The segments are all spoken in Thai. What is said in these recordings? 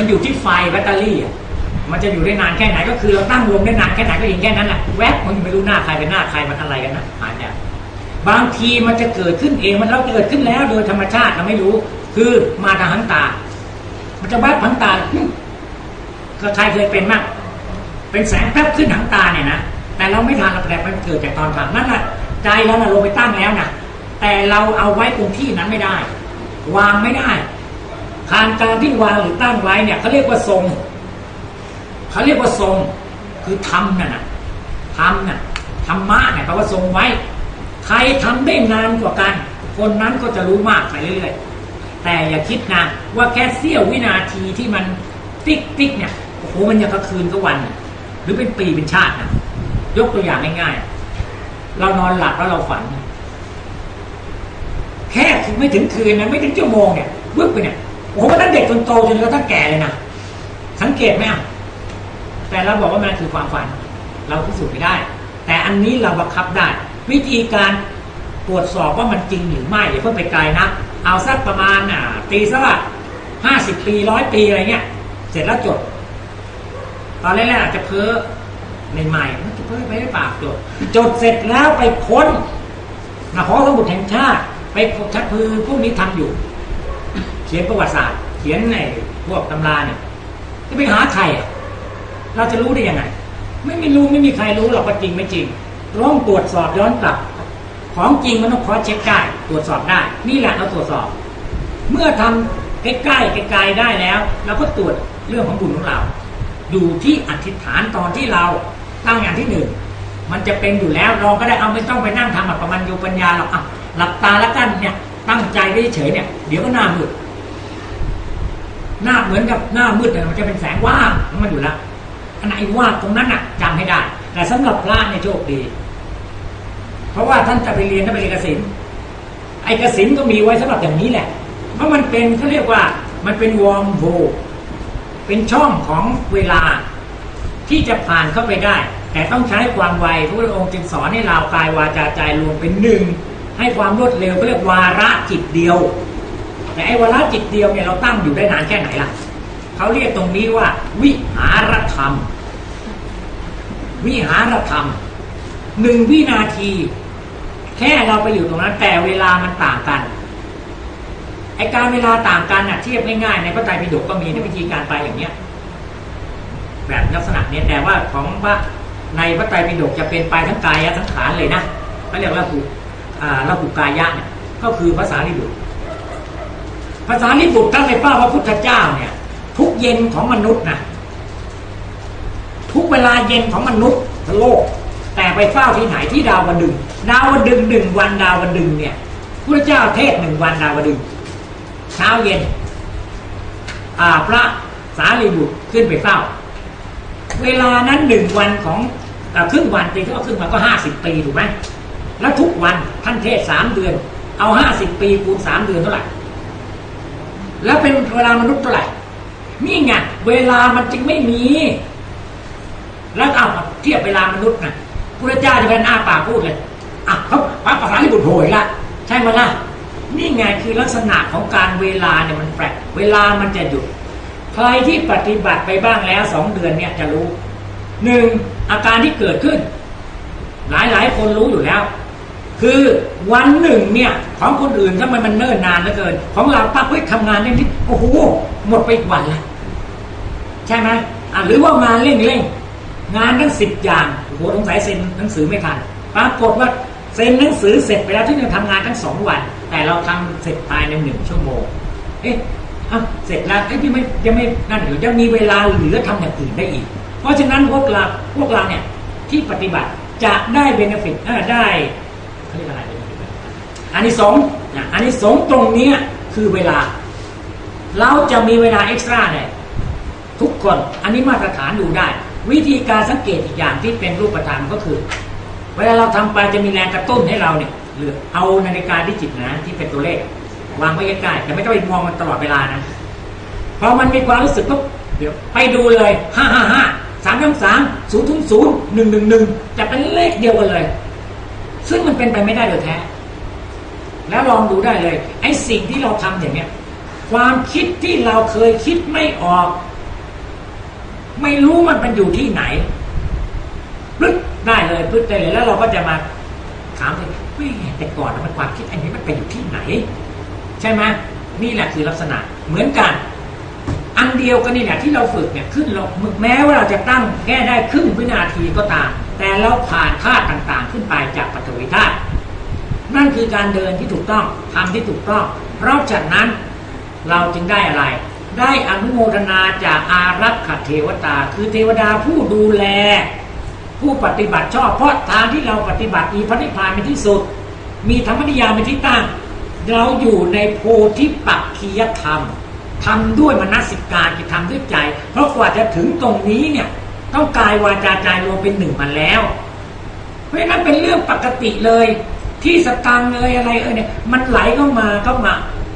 มันอยู่ที่ไฟแบตเตอรี่อะมันจะอยู่ได้นานแค่ไหนก็คือเราตั้งวงได้นานแค่ไหนก็เองแค่นั้นแหละแวบมันไม่รู้หน้าใครเป็นหน้าใครมันอะไรกันนะหายไปบางทีมันจะเกิดขึ้นเองมันเราเกิดขึ้นแล้วโดยธรรมชาติเราไม่รู้ คือมาทางหันตา มันจะแวบหันตาก็ใครเคยเป็นมั้งเป็นแสงแป๊บขึ้นหางตาเนี่ยนะแต่เราไม่ทานเราแต่มันเกิดจากตอนทำนั่นแหละใจเราน่ะลงไปตั้งแล้วนะแต่เราเอาไว้ตรงที่นั้นไม่ได้ วางไม่ได้ การการที่วางหรือตั้งไว้เนี่ยเขาเรียกว่าทรงเขาเรียกว่าทรงคือทำน่ะนะทำน่ะธรรมะเนี่ยแปลว่าทรงไว้ ใครทำได้นานกว่ากัน คนนั้นก็จะรู้มากไปเรื่อยๆ แต่อย่าคิดนะว่าแค่เสี้ยววินาทีที่มันติ๊กติ๊กเนี่ยโอ้โหมันยังกระคืนก็วัน หรือเป็นปีเป็นชาตินะยกตัวอย่างง่ายๆ เรานอนหลับแล้วเราฝัน แค่ไม่ถึงคืนนะไม่ถึงชั่วโมงเนี่ยบึ้บไปเนี่ย โอ้โหมันตั้งเด็กจนโตจนกระทั่งแก่เลยนะสังเกตไหมอะแต่เราบอกว่ามันคือความฝัน เราพิสูจน์ไม่ได้ แต่อันนี้เราบังคับได้ วิธีการตรวจสอบว่ามันจริงหรือไม่อย่าเพิ่งไปไกลนะเอาสักประมาณอะตีสักห้าสิบปีร้อยปีอะไรเงี้ย เสร็จแล้วจด ตอนแรกๆอาจจะเพ้อใหม่ๆมันจะเพ้อไปได้ปากจดจดเสร็จแล้วไปค้นนะหอสมุดแห่งชาติ ไปชัดพือพวกนี้ทำอยู่ ขียนประวัติศาสตร์ เขียนในพวกตำราเนี่ยจะไปหาใครอะ เราจะรู้ได้ยังไง ไม่มีรู้ไม่มีใครรู้หรอกว่าจริงไม่จริงต้องตรวจสอบย้อนกลับ ของจริงมันต้องคอเช็คได้ตรวจสอบได้ นี่แหละเราตรวจสอบ เมื่อทำใกล้ๆไกลๆได้แล้วเราก็ตรวจเรื่องของบุญของเรา อยู่ที่อธิษฐานตอนที่เราตั้งอย่างที่หนึ่งมันจะเป็นอยู่แล้วเราก็ได้เอาไม่ต้องไปนั่งทำอัปปมัญญูปัญญาหรอกอะหลับตาแล้วกันเนี่ยตั้งใจไว้เฉยเนี่ยเดี๋ยวก็หน้ามืด หน้าเหมือนกับหน้ามืดแต่มันจะเป็นแสงว่างของมันอยู่แล้วอันไหนว่างตรงนั้นน่ะจำให้ได้ แต่สำหรับพระเนี่ยโชคดี เพราะว่าท่านจะไปเรียนท่านไปเรียนกสินไอ้กสินก็มีไว้สำหรับอย่างนี้แหละ เพราะมันเป็นเขาเรียกว่ามันเป็นวอร์มโฮเป็นช่องของเวลาที่จะผ่านเข้าไปได้ แต่ต้องใช้ความไวพระพุทธองค์จึงสอนให้เรากายวาจาใจรวมเป็นหนึ่งให้ความรวดเร็วเขาเรียกวาระจิตเดียว แต่ไอ้วาระจิตเดียวเนี่ยเราตั้งอยู่ได้นานแค่ไหนล่ะเขาเรียกตรงนี้ว่า วิหารธรรม วิหารธรรมหนึ่งวินาที แค่เราไปอยู่ตรงนั้น แต่เวลามันต่างกันไอการเวลาต่างกันน่ะเทียบง่ายๆในพระไตรปิฎกก็มีในวิธีการไปอย่างเนี้ยแบบลักษณะเนี้ยแต่ว่าของพระในพระไตรปิฎกจะเป็นไปทั้งกายทั้งขานเลยนะเขาเรียกว่าผูอ่าเราผูกายะเนี่ยก็คือภาษาลิบุตร ภาษาลิบุตรตั้งในเฝ้าพระพุทธเจ้าเนี่ย ทุกเย็นของมนุษย์นะทุกเวลาเย็นของมนุษย์โลก แต่ไปเฝ้าที่ไหนที่ดาวดึง ดาวดึงหนึ่งวันดาวดึงเนี่ยพระเจ้าเทศหนึ่งวันดาวดึงเช้าเย็นอ่าพระสารีบุตรขึ้นไปเฝ้า เวลานั้นหนึ่งวันของอครึ่งวันตีก็ครึ่งวันก็ห้าสิบปีถูกไหมแล้วทุกวันท่านเทศสามเดือน เอาห้าสิบปีคูณสามเดือนเท่าไหร่ แล้วเป็นเวลามนุษย์เท่าไหร่นี่ไงเวลามันจึงไม่มี แล้วเอาเทียบเวลามนุษย์นะพระเจ้าจะเป็นอ้าปากพูดเลยอะเขาพระภาษาลิบุตรโหยละใช่ไหมล่ะนี่ไงคือลักษณะของการเวลาเนี่ยมันแปลกเวลามันจะหยุดใครที่ปฏิบัติไปบ้างแล้วสองเดือนเนี่ยจะรู้หนึ่งอาการที่เกิดขึ้น หลายหลายคนรู้อยู่แล้ว คือวันหนึ่งเนี่ยของคนอื่นทำไมมันเนิ่นนานเหลือเกิน ของเราปั๊บเฮ้ยทำงานได้นิดโอ้โหหมดไปอีกวันละใช่ไหมอะหรือว่างานเร่งเร่งงานทั้งสิบอย่างโอ้โหสงสัยเซ็นหนังสือไม่ทันปรากฏว่าเซ็นหนังสือเสร็จไปแล้วที่เราทำงานทั้งสองวัน แต่เราทำเสร็จภายในหนึ่งชั่วโมงเอ๊ะอะเสร็จแล้วไอ้ที่ไม่ยังไม่นั่นอยู่ยังมีเวลาเหลือทำอย่างอื่นได้อีก เพราะฉะนั้นพวกเราพวกเราเนี่ยที่ปฏิบัติจะได้เบนฟิตได้เขาเรียกอะไร อันนี้สองนะอันนี้สองตรงนี้คือเวลา เราจะมีเวลาเอ็กซ์ตร้าเนี่ยทุกคนอันนี้มาตรฐานดูได้ วิธีการสังเกตอีกอย่างที่เป็นรูปธรรมก็คือ เวลาเราทำไปจะมีแรงกระตุ้นให้เราเนี่ยหรือเอานาฬิกาดิจิตนะที่เป็นตัวเลข วางไว้ใกล้ๆแต่ไม่ต้องไปมองมันตลอดเวลานะพอมันมีความรู้สึกปุ๊บเดี๋ยวไปดูเลยห้าห้าห้าสามสามสามศูนย์ศูนย์ศูนย์หนึ่งหนึ่งหนึ่งจะเป็นเลขเดียวกันเลย ซึ่งมันเป็นไปไม่ได้โดยแท้ แล้วลองดูได้เลยไอ้สิ่งที่เราทำอย่างเนี้ยความคิดที่เราเคยคิดไม่ออก ไม่รู้มันเป็นอยู่ที่ไหนปึ๊บได้เลยปึ๊บได้เลยแล้วเราก็จะมาถามเลยเฮ้ยแต่ก่อนมันความคิดอันนี้มันไปอยู่ที่ไหน ใช่ไหมนี่แหละคือลักษณะเหมือนกัน อันเดียวกันนี่แหละที่เราฝึกเนี่ยขึ้นเราแม้ว่าเราจะตั้งแค่ได้ครึ่งวินาทีก็ตาม แต่เราผ่านธาตุต่างๆ ขึ้นไปจากปฐวีธาตุ นั่นคือการเดินที่ถูกต้องทำที่ถูกต้อง เพราะจากนั้นเราจึงได้อะไร ได้อนุโมทนาจากอารักขเทวตา คือเทวดาผู้ดูแล ผู้ปฏิบัติชอบเพราะทางที่เราปฏิบัติมีพระนิพพานเป็นที่สุด มีธรรมนิยามเป็นที่ตั้ง เราอยู่ในโพธิปักคียธรรมทำด้วยมนสิการคือทำด้วยใจ เพราะกว่าจะถึงตรงนี้เนี่ยต้องกายวาจาใจรวมเป็นหนึ่งมาแล้ว เพราะฉะนั้นเป็นเรื่องปกติเลย ที่สตางค์เลยอะไรเออเนี่ยมันไหลเข้ามาเข้ามา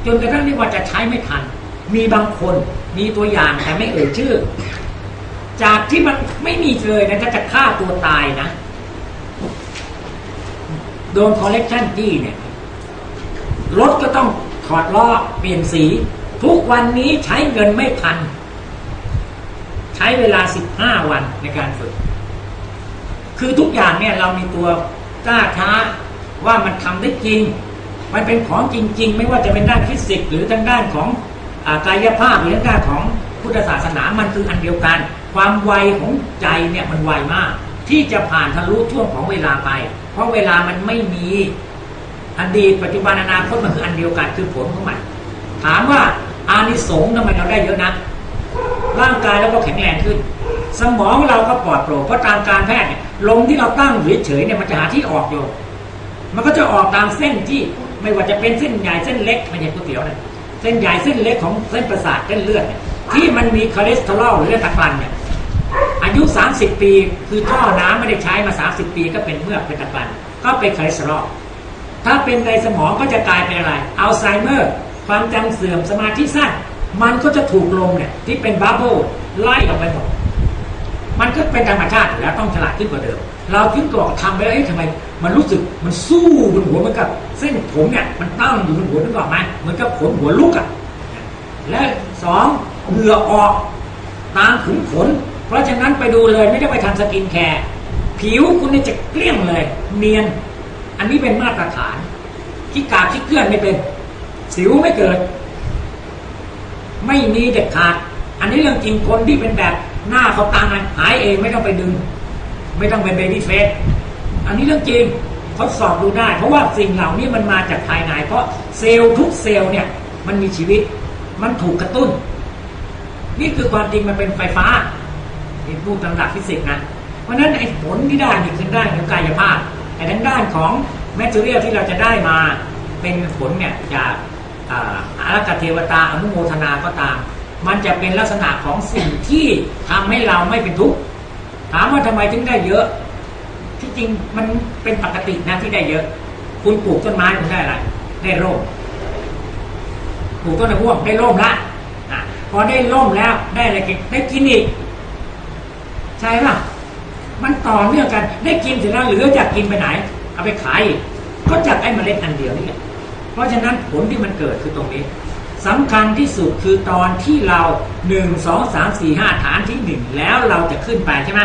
จนกระทั่งนี่ว่าจะใช้ไม่ทัน มีบางคนมีตัวอย่างแต่ไม่เอ่ยชื่อ จากที่มันไม่มีเลยนะถ้าจะฆ่าตัวตายนะโดนคอลเลกชันจี้เนี่ยรถก็ต้องถอดล้อเปลี่ยนสี ทุกวันนี้ใช้เงินไม่ทัน ใช้เวลา15วันในการฝึก คือทุกอย่างเนี่ยเรามีตัวกล้าท้า ว่ามันทำได้จริง มันเป็นของจริง ๆ ไม่ว่าจะเป็นด้านฟิสิกส์หรือทางด้านของอกายภาพหรือทางด้านของพุทธศาสนามันคืออันเดียวกัน ความไวของใจเนี่ยมันไวมาก ที่จะผ่านทะลุช่วงของเวลาไป เพราะเวลามันไม่มีอดีตปัจจุบันอนาคตมันคืออันเดียวกันคือผลของมันถามว่าอานิสงส์ทำไมเราได้เยอะนะร่างกายเราก็แข็งแรงขึ้น สมองเราก็ปลอดโปร่งเพราะตามการแพทย์เนี่ยลมที่เราตั้งเฉยๆเนี่ยมันจะหาที่ออกอยู่ มันก็จะออกตามเส้นที่ไม่ว่าจะเป็นเส้นใหญ่เส้นเล็กไม่ใช่ก๋วยเตี๋ยวนะเส้นใหญ่เส้นเล็กของเส้นประสาทเส้นเลือดที่มันมีคอเลสเตอรอลหรือเลือดตะกรันเนี่ยอายุ 30 ปีคือท่อน้ำไม่ได้ใช้มา 30 ปีก็เป็นเมือกเป็นตะกรันก็เป็นคอเลสเตอรอลถ้าเป็นในสมองก็จะกลายเป็นอะไรอัลไซเมอร์ความจำเสื่อมสมาธิสั้นมันก็จะถูกลมเนี่ยที่เป็นบับเบิลไล่ออกไปหมดมันก็เป็นธรรมชาติแล้วต้องฉลาดขึ้นกว่าเดิม เราคิดตัวทำไปแล้วเอ๊ะทำไม มันรู้สึกมันสู้บนหัวเหมือนกับ เส้นผมเนี่ยมันตั้งอยู่บนหัวนึกออกไหมเหมือนกับขนหัวลุกอะและสองเหงื่อออกตามขุมขน เพราะฉะนั้นไปดูเลยไม่ได้ไปทำสกินแคร์ผิวคุณเนี่ยจะเกลี้ยงเลย เนียน อันนี้เป็นมาตรฐานที่กาบที่เกลื่อนไม่เป็น สิวไม่เกิด ไม่มีเด็ดขาด อันนี้เรื่องจริงคนที่เป็นแบบหน้าเขาตางกันหายเองไม่ต้องไปดึง ไม่ต้องเป็นเบบี้เฟส อันนี้เรื่องจริงทดสอบดูได้ เพราะว่าสิ่งเหล่านี้มันมาจากภายในเพราะเซลล์ทุกเซลล์เนี่ยมันมีชีวิต มันถูกกระตุ้น นี่คือความจริงมันเป็นไฟฟ้าที่พูดตามหลักฟิสิกส์นะ เพราะฉะนั้นไอ้ผลที่ได้นี่คือด้านของกายภาพแต่ทางด้านของแมทเทียลที่เราจะได้มาเป็นผลเนี่ยจากอารักเทวตาอนุโมทนาก็ตาม มันจะเป็นลักษณะของสิ่งที่ทำให้เราไม่เป็นทุกข์ถามว่าทำไมถึงได้เยอะ จริงมันเป็นปกตินะที่ได้เยอะ คุณปลูกต้นไม้คุณได้อะไร ได้ร่มปลูกต้นมะม่วงได้ร่มละอะพอได้ร่มแล้วได้อะไรกินได้กินอีกใช่ป่ะมันต่อเนื่องกัน ได้กินเสร็จแล้วเหลือจากกินไปไหน เอาไปขายอีกก็จากไอ้เมล็ดอันเดียวนี่แหละเพราะฉะนั้นผลที่มันเกิดคือตรงนี้สำคัญที่สุดคือตอนที่เราหนึ่งสองสามสี่ห้าฐานที่หนึ่งแล้วเราจะขึ้นไปใช่ไหม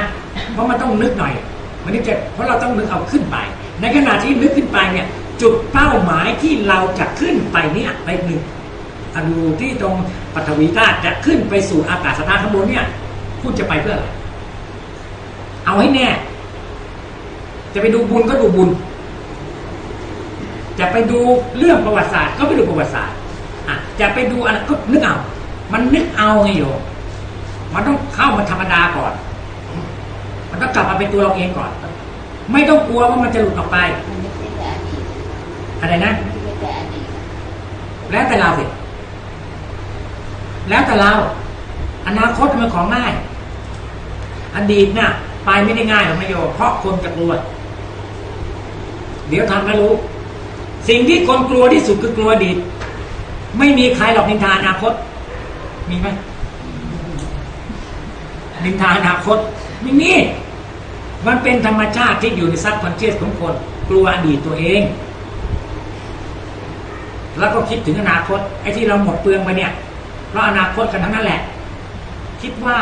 เพราะมันต้องนึกหน่อย มันนึกจะเพราะเราต้องนึกเอาขึ้นไป ในขณะที่นึกขึ้นไปเนี่ยจุดเป้าหมายที่เราจะขึ้นไปเนี่ยไปหนึ่งอนูที่ตรงปฐวีธาตุจะขึ้นไปสู่อากาศสถานข้างบนเนี่ยคุณจะไปเพื่ออะไรเอาให้แน่ จะไปดูบุญก็ดูบุญ จะไปดูเรื่องประวัติศาสตร์ ก็ไปดูประวัติศาสตร์อะจะไปดูอะไรก็นึกเอา มันนึกเอาไงโยมันต้องเข้ามาธรรมดาก่อน มันต้องกลับมา เป็นตัวเราเองก่อน ไม่ต้องกลัวว่ามันจะหลุดออกไปอะไรนะแล้วแต่เราสิแล้วแต่เรา อนาคตมันของง่าย อดีตน่ะ ไปไม่ได้ง่ายหรอกนายโยเพราะคนจะกลัว เดี๋ยวทำแล้รู้ สิ่งที่คนกลัวที่สุดคือกลัวอดีต ไม่มีใครหรอกนินทาอนาคต มีไหมนินทาอนาคตไม่มี มันเป็นธรรมชาติที่อยู่ในซับคอนเชียสของคน กลัวอดีตตัวเอง แล้วก็คิดถึงอนาคตไอ้ที่เราหมดเปลืองไปเนี่ย เพราะอนาคตกันทั้งนั้นแหละ คิดว่า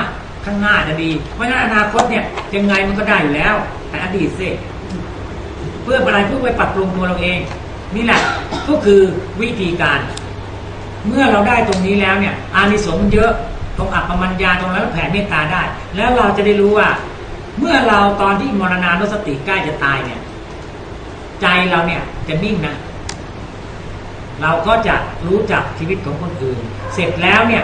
ข้างหน้าจะดี เพราะฉะนั้นอนาคตเนี่ยยังไงมันก็ได้อยู่แล้ว แต่อดีตสิเพื่ออะไรเพื่อไปปรับปรุงตัวเราเอง นี่แหละก็คือวิธีการ เมื่อเราได้ตรงนี้แล้วเนี่ย อานิสงส์มันเยอะตรงอัปปมัญญาตรงนั้นแผ่เมตตาได้ แล้วเราจะได้รู้ว่า เมื่อเราตอนที่มรณานุสติใกล้จะตายเนี่ย ใจเราเนี่ยจะนิ่งนะ เราก็จะรู้จักชีวิตของคนอื่น เสร็จแล้วเนี่ย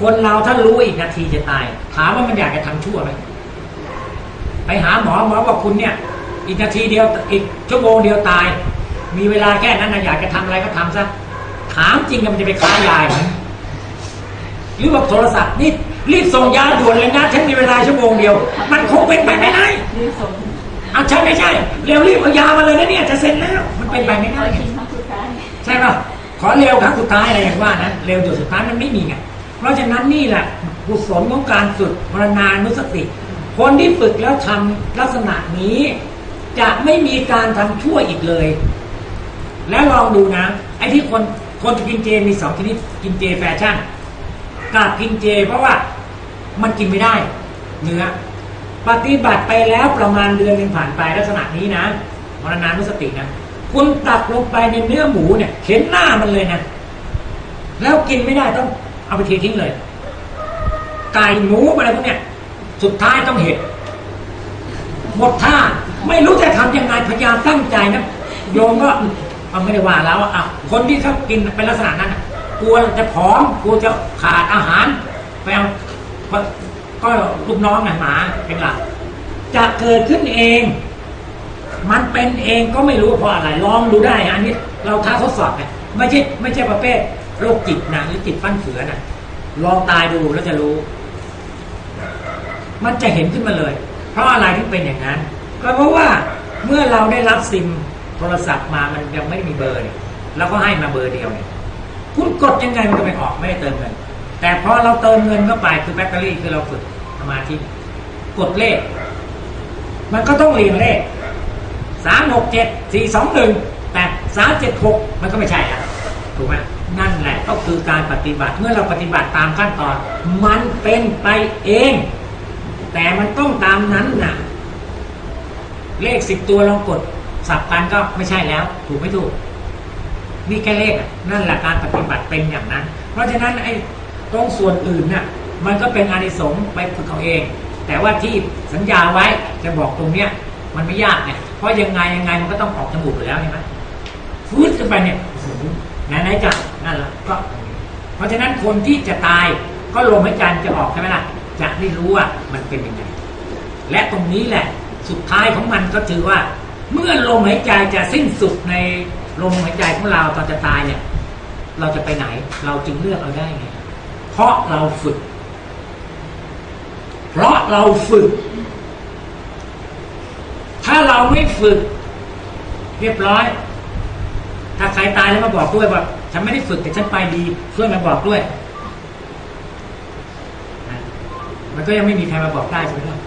คนเราถ้ารู้อีกนาทีจะตาย ถามว่ามันอยากจะทำชั่วไหมไปหาหมอหมอบอกคุณเนี่ย อีกนาทีเดียวอีกชั่วโมงเดียวตาย มีเวลาแค่นั้นนะอยากจะทำอะไรก็ทำซะถามจริงมันจะไปค้ายาไหมหรือว่าโทรศัพท์นี่ รีบส่งยาด่วนเลยนะฉันมีเวลาชั่วโมงเดียว มันคงเป็นไปไม่ได้รีบส่งเอาใช่ไม่ใช่เร็วรีบเอายามาเลยนะเนี่ยจะเซ็นแล้วมันเป็นไปไม่ได้ใช่ป่ะขอเร็วครั้งสุดท้ายอะไรอย่างว่านะเร็วจุดสุดท้ายมันไม่มีไงเพราะฉะนั้นนี่แหละกุศลของการฝึกมรณานุสติ คนที่ฝึกแล้วทำลักษณะนี้ จะไม่มีการทำชั่วอีกเลย แล้วลองดูนะไอ้ที่คนคนกินเจมีสองชนิดกินเจแฟชั่น กับกินเจ เพราะว่ามันกินไม่ได้ เนื้อ ปฏิบัติไปแล้วประมาณเดือนหนึ่งผ่านไปลักษณะนี้นะมรณานุสตินะคุณตักลงไปในเนื้อหมูเนี่ยเห็นหน้ามันเลยนะแล้วกินไม่ได้ต้องเอาไปเททิ้งเลยไก่หมูอะไรพวกเนี้ยสุดท้ายต้องเห็ดหมดท่าไม่รู้จะทำยังไงพยายามตั้งใจนะโยมก็เอาไม่ได้ว่าแล้วอะคนที่เขากินเป็นลักษณะนั้นนะ กลัวจะผอมกลัวจะขาดอาหารไปเอาก็ลูกน้องน่ะหมาเป็นหลักจะเกิดขึ้นเอง มันเป็นเองก็ไม่รู้เพราะอะไรลองดูได้อันนี้ เราท้าทดสอบไงไม่ใช่ไม่ใช่ประเภทโรคจิตนะหรือจิตฟั่นเฟือนะลองตายดูแล้วจะรู้ มันจะเห็นขึ้นมาเลย เพราะอะไรที่เป็นอย่างนั้น ก็เพราะว่าเมื่อเราได้รับซิมโทรศัพท์มามันยังไม่มีเบอร์เนี่ยเราก็ให้มาเบอร์เดียวเนี่ย คุณกดยังไงมันก็ไม่ออกไม่ได้เติมเงิน แต่พอเราเติมเงินเข้าไปคือแบตเตอรี่คือเราฝึกสมาธิกดเลข มันก็ต้องเรียงเลขสามหกเจ็ดสี่สองหนึ่งแต่สามเจ็ดหกมันก็ไม่ใช่อะถูกไหมนั่นแหละก็คือการปฏิบัติเมื่อเราปฏิบัติตามขั้นตอน มันเป็นไปเอง แต่มันต้องตามนั้นนะเลขสิบตัวลองกดสับกันก็ไม่ใช่แล้ว ถูกไม่ถูก นี่แค่เลขนั่นแหละการปฏิบัติเป็นอย่างนั้น เพราะฉะนั้นไอ้ตรงส่วนอื่นน่ะมันก็เป็นอานิสงส์ไปฝึกเอาเอง แต่ว่าที่สัญญาไว้จะบอกตรงเนี้ยมันไม่ยากเนี่ยเพราะยังไงยังไงมันก็ต้องออกจมูกอยู่แล้วใช่ไหมฟื้นขึ้นไปเนี่ยโอ้โหไหนไหนๆจะนั่นแหละก็ เพราะฉะนั้นคนที่จะตายก็ลมหายใจจะออกใช่ไหมล่ะจะได้รู้ว่ามันเป็นยังไงและตรงนี้แหละสุดท้ายของมันก็ถือว่า เมื่อลมหายใจจะสิ้นสุดใน ลมหายใจของเราตอนจะตายเนี่ย เราจะไปไหน เราจึงเลือกเอาได้ไงเพราะเราฝึก เพราะเราฝึก ถ้าเราไม่ฝึก เรียบร้อย ถ้าใครตายแล้วมาบอกด้วยว่าฉันไม่ได้ฝึกแต่ฉันไปดีช่วยมาบอกด้วยมันก็ยังไม่มีใครมาบอกได้ใช่ไหมล่ะ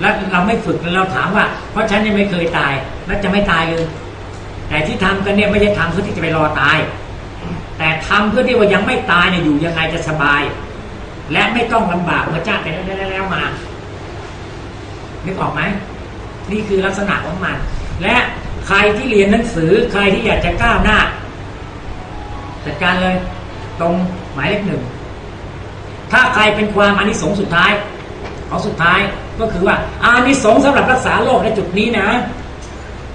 แล้วเราไม่ฝึกเราถามว่า เพราะฉันยังไม่เคยตาย แล้วจะไม่ตายเลย แต่ที่ทำกันเนี่ยไม่ใช่ทำเพื่อที่จะไปรอตาย แต่ทำเพื่อที่ว่ายังไม่ตายเนี่ยอยู่ยังไงจะสบาย และไม่ต้องลำบากเมื่อจ้าไปแล้แล้วแล้วมานึกออกไหมนี่คือลักษณะของมัน และใครที่เรียนหนังสือใครที่อยากจะก้าวหน้าจัดการเลย ตรงหมายเลขหนึ่งถ้าใครเป็นความอานิสงส์สุดท้ายของสุดท้ายก็คือว่าอานิสงส์สำหรับรักษาโรคในจุดนี้นะ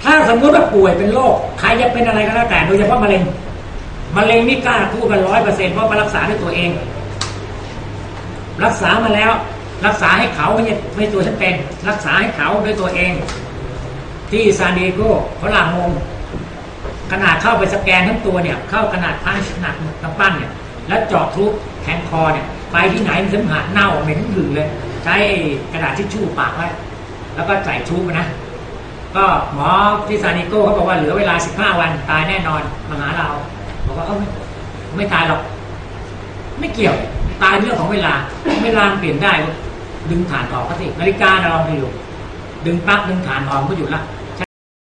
ถ้าสมมติว่าป่วยเป็นโรคใครจะเป็นอะไรก็แล้วแต่โดยเฉพาะมะเร็งมะเร็งนี่กล้าพูดกันร้อยเปอร์เซ็นต์เพราะมารักษาด้วยตัวเอง รักษามาแล้ว รักษาให้เขาไม่ใช่ไม่ตัวฉันเป็น รักษาให้เขาด้วยตัวเอง ที่ซานดิเอโกฝรั่งงงขนาดเข้าไปสแกนทั้งตัวเนี่ย เข้าขนาดพันขนาดกำปั้นเนี่ย แล้วเจาะทะลุแทงคอเนี่ย ไปที่ไหนมันสมหาเน่าเหม็นหึงเลย ใช้กระดาษทิชชู่ปากไว้แล้วก็ใส่ชูบนะ ก็หมอที่ซานิโก้เขาบอกว่าเหลือเวลา 15 วันตายแน่นอนมาหาเราบอกว่าเออไม่ไม่ตายหรอก ไม่เกี่ยวตายเรื่องของเวลา เวลาเปลี่ยนได้ ดึงฐานออกก็สินาฬิกาเราลองไปอยู่ดึงปลั๊กดึงฐานออกก็หยุดละ